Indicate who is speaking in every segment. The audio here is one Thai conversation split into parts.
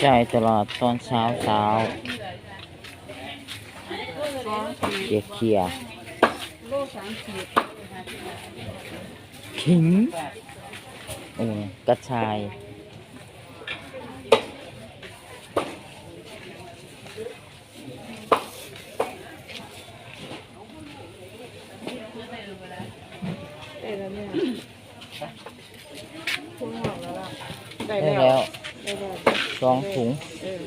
Speaker 1: ใจตลอดตอนเช้าเช้าเกียเขียขิงโออกระชาย
Speaker 2: ได้แล้วเนี่ยทุ่งหอกแล้วล่ะได้
Speaker 1: ได้
Speaker 2: แล้ว
Speaker 1: แล้ว
Speaker 2: ได้แล้ว
Speaker 1: สองถุง
Speaker 2: เออ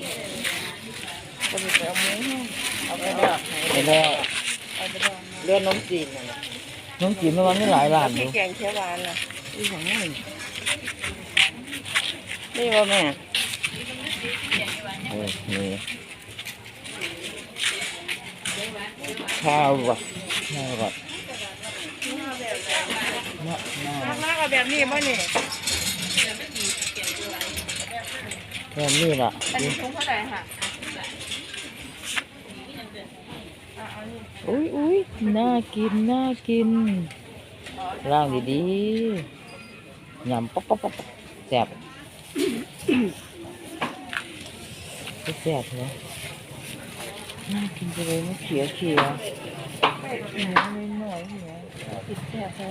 Speaker 2: ก็มีแต่เอาหมูให้เอาไปแล้ว
Speaker 1: ได้แล้ว
Speaker 2: เอาไปแล้วเลือดน้ำจีนน่ะนะ
Speaker 1: น้องกินเมื่อวันนี้หลายร้านอ
Speaker 2: พี่
Speaker 1: ยู่
Speaker 2: แกงเขียวหวานน่ะอีของนี่นี่ว่าแม่
Speaker 1: เออนี่ข้าวว่ะข้าวว่ะมะนาว
Speaker 2: มากเอาแบบนี้บ่นี่
Speaker 1: แค่นี้ล่ะ
Speaker 2: อันนี้ถุงเท่าไหร่ค่ะอะเอานี่
Speaker 1: อุ้ยอุ้ยน่ากิน น่ากินร่างดีๆยำป๊อปป๊อปป๊อปแซ่บแซ่บเหรอน่ากินจังเลยมะเขียวเขียว
Speaker 2: หมูไม่หน่อยหัวติดแค่เท่า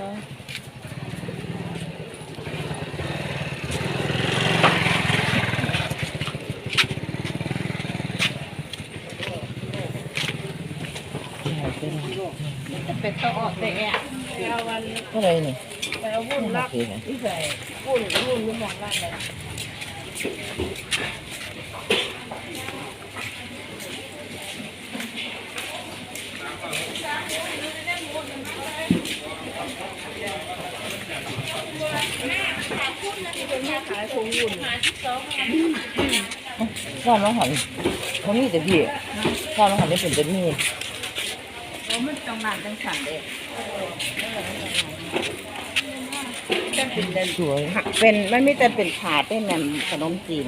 Speaker 1: แซ่บเป็น
Speaker 2: เป็ดตะออกแต่แอะไปเอา วัน
Speaker 1: เท่าไหรนี่
Speaker 2: ไปเอาวุ่นรัก
Speaker 1: น
Speaker 2: ที่ใส่วุ่นวุ่นยุ่งหมองรักเลยเป็นแม่ขายคงวุ่น
Speaker 1: ร้านน้องหันเขามีแต่พี่ร้านน้องหันได้เป็นแต่มี
Speaker 2: เรามันต้องนานจังสันเด็ จะเป็นเดิน
Speaker 1: สวย
Speaker 2: เป็นมันไม่แต่เป็นถาดได้แม่ขนมจีน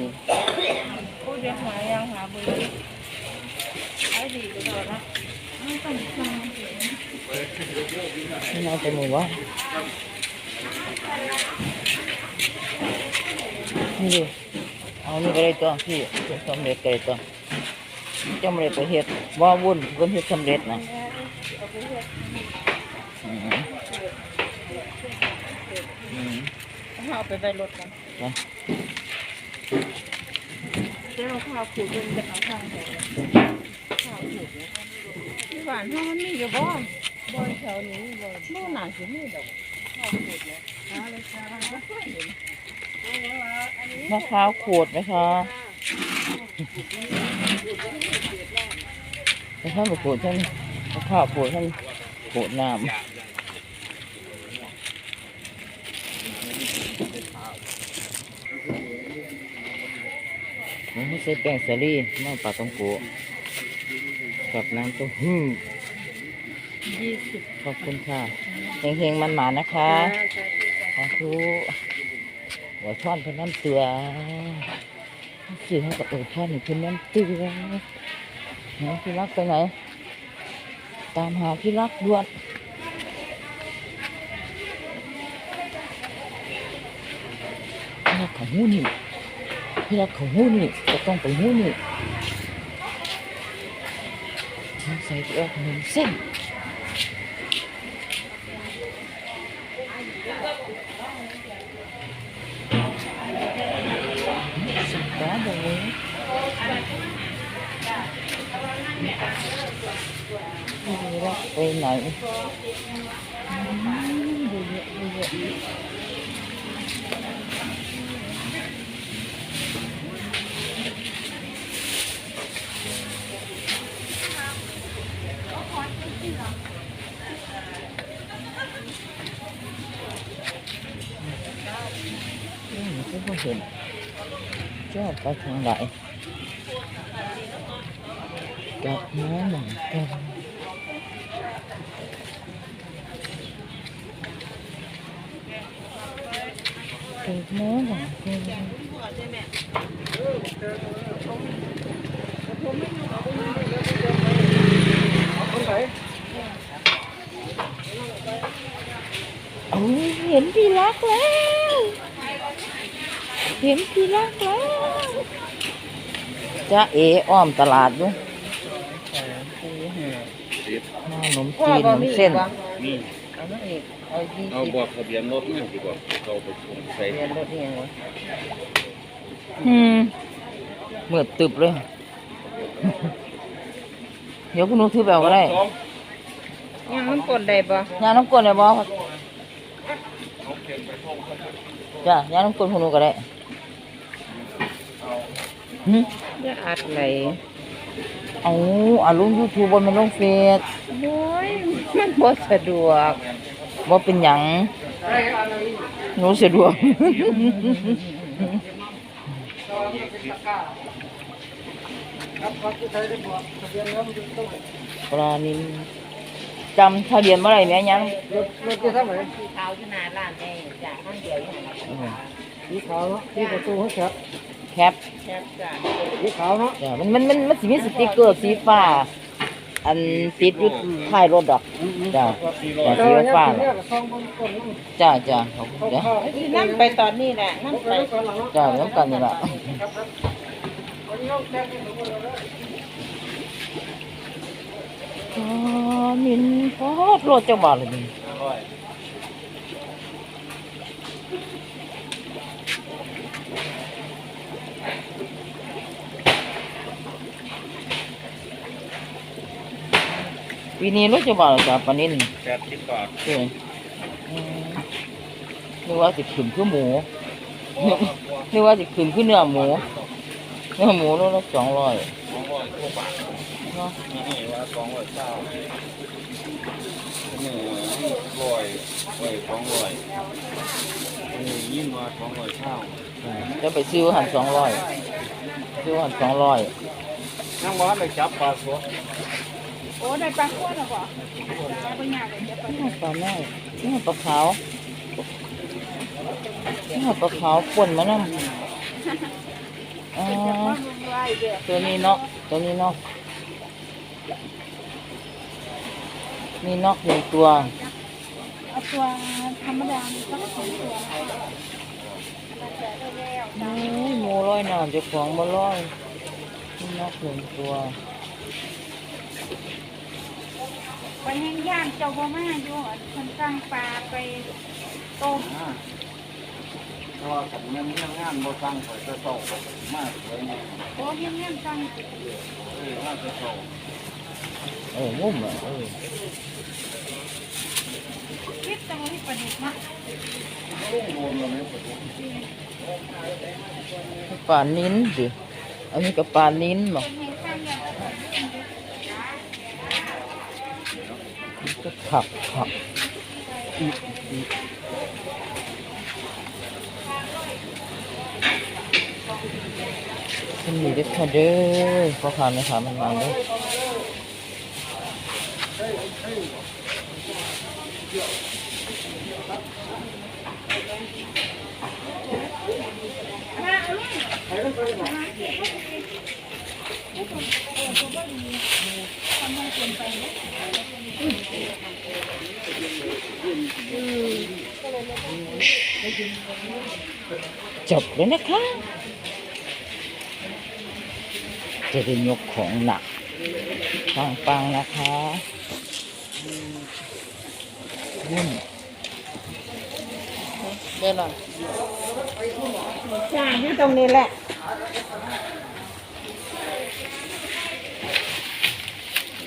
Speaker 2: พูดยังหายังหาเบอร์ไอ้ดีก็โดนละไม่ต้องฟัง
Speaker 1: นี่เอาแต่หมูวะนี่ดิเอานี่ก็ได้ตัวพี่สำเร็จก็ได้ตัวจำเร็จไปเฮ็ดว่าวุ่นก็เฮ็ดสำเร็จนะอืมอืม
Speaker 2: เอาไปไปรถกัน
Speaker 1: จ้ะ
Speaker 2: เจ้าข้าวขูดเป็นแบบข้าวแถวข้าวขูดเนี่ยที่บ้านเขามันมีอยู่บ่บ่แถวนี้บ่บ่หนาสิมีดอกข้าวขูดเนี่ยหาเลยค่ะบ่ค่อยเห็น
Speaker 1: มะพร้าวขูดไหมคะมะพร้าวขูดท่านมะพร้าวขูดท่านขูดน้ำ มันไม่ใช่แป้งสาลี่น้ำปลาต้องโกะกับน้ำเต้าหู้
Speaker 2: ยี่สิบ
Speaker 1: ขอบคุณค่ะเฮงๆมันหมานะคะสาธุหัวช่อนเพื่นน้ำเตือสื่อให้กับเออช่อนเพื่นน้ำเตือน้องพี่รักไปไหน ตามหาพี่รักด่วนพี่รักของหูนี่ พี่รักของหูนี่จะต้องไปหูนี่ใส่เอวขนมเส้น Đó thường chứ không phải thường lại cặp má bằng cơm cặp má bằng cơm Ôi, nhìn đi lát lát. เห็นที่รักแล้วจ้าเออ้อมตลาดอยู่
Speaker 2: สามสี่ห้า
Speaker 1: ขนม
Speaker 2: พ่อ
Speaker 1: จีนข
Speaker 2: บ่
Speaker 1: นม
Speaker 2: มี
Speaker 1: เส้น
Speaker 2: บ่
Speaker 3: มี
Speaker 2: เอามาอีกเอายี่
Speaker 3: เอา
Speaker 2: สิบ
Speaker 3: บอกทะเบียนรถมาดีกว่าเราไปส่งใส่
Speaker 2: เรียนรถเรียนวะ
Speaker 1: อืมเมื่อตึบเลย เดี๋ยวคุณหนูถือแบบก็ได้
Speaker 2: ยังมันกดได้บ่
Speaker 1: ยาน้ำกลนเลยบอจ้ะยาน้ำกลนคุณหนูก็ได้ หึ
Speaker 2: จะอัดไหล
Speaker 1: เอาอ่าลงยูทูบบนมันลงเฟซ
Speaker 2: โอ้ยมันบ่สะดวก
Speaker 1: ว่าเป็นหยังหนูสะดวกปลานินจำทะเบียนเมื่อไหรเนี่ยยัง
Speaker 2: รถจะทำอะไรสีขาวที่หน้าร้านแน่จ้ะท่านเดียวอยู่หั่นล่ะ
Speaker 4: สีขาวเนาะที่ประตูเขาแคบ
Speaker 1: แคป
Speaker 2: แซ่บจ้ะ
Speaker 4: สีขาวเนาะ
Speaker 1: จ้ะมันมันมันมันสิมีสติกเกอร์สีฟ้า อันติดอยู่ท้ายรถดอกจ้ะจ้ะ
Speaker 4: แต่
Speaker 1: สี
Speaker 4: ว่า
Speaker 1: ฟ้า
Speaker 4: เนี่ยก็ซองบนต้นนั่น
Speaker 1: จ้ะจ้ะขอบคุณ
Speaker 4: เขา
Speaker 1: จ้ะ
Speaker 4: เข้าให้
Speaker 2: นี่นั่งไปตอนนี้แหละนั่งไป
Speaker 4: ก่อนหลังเนาะ
Speaker 1: จ้ะน้ำกันนี่ล่ะ
Speaker 4: วันนี้เขาแคบให้ทุกคนเลย
Speaker 1: ปลานินพอดรถเจ้าบ่าวเลยนี่ ปีนี้รถเจ้าบ่าวเลยจ้ะปลานิน
Speaker 3: แปดสิบบาท
Speaker 1: เอออืมนึกว่าสิขึ้นคือหมูนึกนึกว่าสิขึ้นคือเนื้อหมูเนื้อหมูโลละสองร้อย
Speaker 3: สองร้อยกว่าบาท
Speaker 1: เนาะ
Speaker 3: นี่ว่าสองร้อยเก้าหนึ่งร้อยร้อยสองร้อยเออยิ่งว่าสองร้อยเก้า
Speaker 1: จะไปซื้อหันสองร้อยซื้อหันสองร้อย
Speaker 3: นั่งบ้านไปจับปลาสด
Speaker 2: โอ้ได้ปลาขั้วแล้วบ่บ่ยากเลยจะไป
Speaker 1: นี่ปลาแม่นี่ปลาขาวนี่ปลาขาวป่นมานั่อ๋อตัวนี้เนาะตัวนี้เนาะมีนกหนึ่งตัว
Speaker 5: เอาตัวธรรมดาสักสองตัว
Speaker 1: โอ้ยหมูร้อยน้ำเจะของบ่ร้อยมีนกหนึ่งตัว
Speaker 5: ไปแห้งย่างเจ้าบ่มาอยู่คนสร้างปลาไปต้ม
Speaker 3: เพราะว่าผมยังเรื่องงานบ่สั่งไปจะส่งมากเลยนี่ย
Speaker 5: โอ้ยยังสร้าง
Speaker 3: เออว่าจะส่ง
Speaker 1: เออมุ่มอะเออ
Speaker 5: คิดแต่ว่าที่ประดิษฐ์มา
Speaker 1: ปลานิ้นสิอันนี้ก็ปลานิ้นหรอก
Speaker 5: เหรอ
Speaker 1: ก็ขับขับอีกอีกมันมีเด็กค่ะเด้อพ่อค้าแม่ค้ามันมาเด้อ จบเลยนะคะ จะได้ยกของหนักปังปังๆนะคะยุ่นเดี๋ยวหน่อย
Speaker 2: จ้าอยู่ตรงนี้แหละ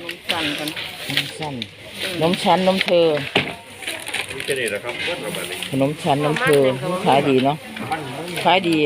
Speaker 2: น้ำสั่นกัน
Speaker 1: นมสั้นนมชั้นนมเธอ
Speaker 3: นี่จะนี่แหละครับวัดประมาณนี้
Speaker 1: ขนมชั้นนมเธอขายดีเนาะขายดี